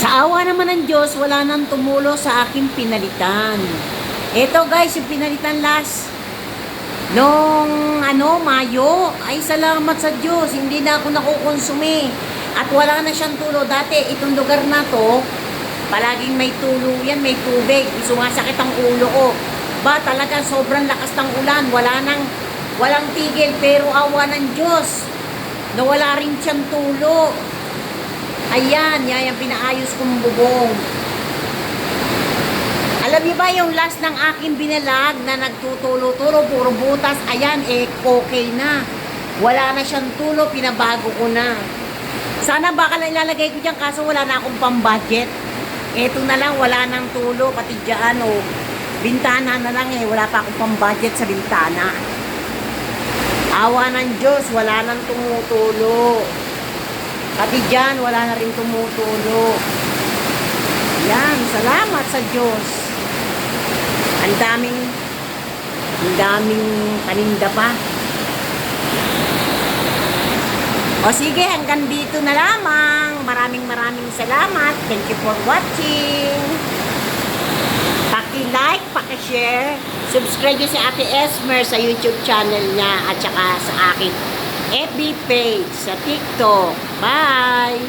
Sa awa naman ng Diyos, wala nang tumulo sa aking pinalitan. Ito guys, yung pinalitan last. Nung ano, Mayo, ay salamat sa Diyos, hindi na ako nakukonsumi. At wala na siyang tulo. Dati, itong lugar na to, palaging may tulo yan, may tubig. Sumasakit ang ulo ko. Ba, talaga sobrang lakas ng ulan. Wala nang, walang tigil, pero awa ng Diyos. Nawala rin siyang tulo. Ayan, yan yung pinaayos kong bubong. Alam niyo ba yung last ng aking binalag na nagtutulo-tulo, puro butas, ayan, eh, okay na. Wala na siyang tulo, pinabago ko na. Sana baka lang ilalagay ko dyan, kaso wala na akong pang-budget. Eto na lang, wala nang tulo, pati dyan, oh. Bintana na lang eh, wala pa akong pang-budget sa bintana. Awa ng Diyos, wala nang tumutulo. Pati dyan, wala na rin tumutulo. Yan, salamat sa Diyos. Ang daming, ang daming paninda pa. O sige, hanggang dito na lamang. Maraming maraming salamat. Thank you for watching. Paki-like, paki-share. Subscribe si Ate Esmer sa YouTube channel niya at saka sa akin FB page, sa TikTok. Bye!